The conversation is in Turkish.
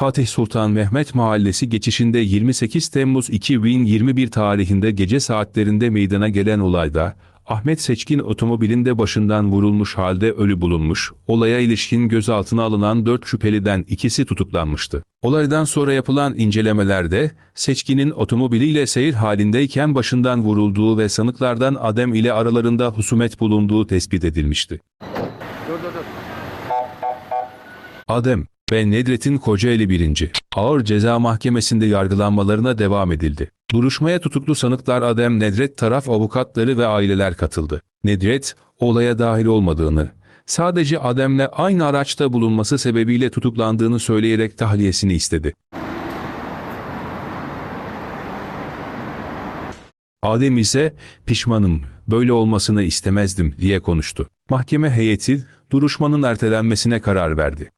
Fatih Sultan Mehmet Mahallesi geçişinde 28 Temmuz 2021 tarihinde gece saatlerinde meydana gelen olayda Ahmet Seçkin otomobilinde başından vurulmuş halde ölü bulunmuş, olaya ilişkin gözaltına alınan 4 şüpheliden ikisi tutuklanmıştı. Olaydan sonra yapılan incelemelerde Seçkin'in otomobiliyle seyir halindeyken başından vurulduğu ve sanıklardan Adem ile aralarında husumet bulunduğu tespit edilmişti. Adem ve Nedret'in Kocaeli 1. Ağır Ceza Mahkemesi'nde yargılanmalarına devam edildi. Duruşmaya tutuklu sanıklar Adem Nedret taraf avukatları ve aileler katıldı. Nedret, olaya dahil olmadığını, sadece Adem'le aynı araçta bulunması sebebiyle tutuklandığını söyleyerek tahliyesini istedi. Adem ise pişmanım, böyle olmasını istemezdim diye konuştu. Mahkeme heyeti duruşmanın ertelenmesine karar verdi.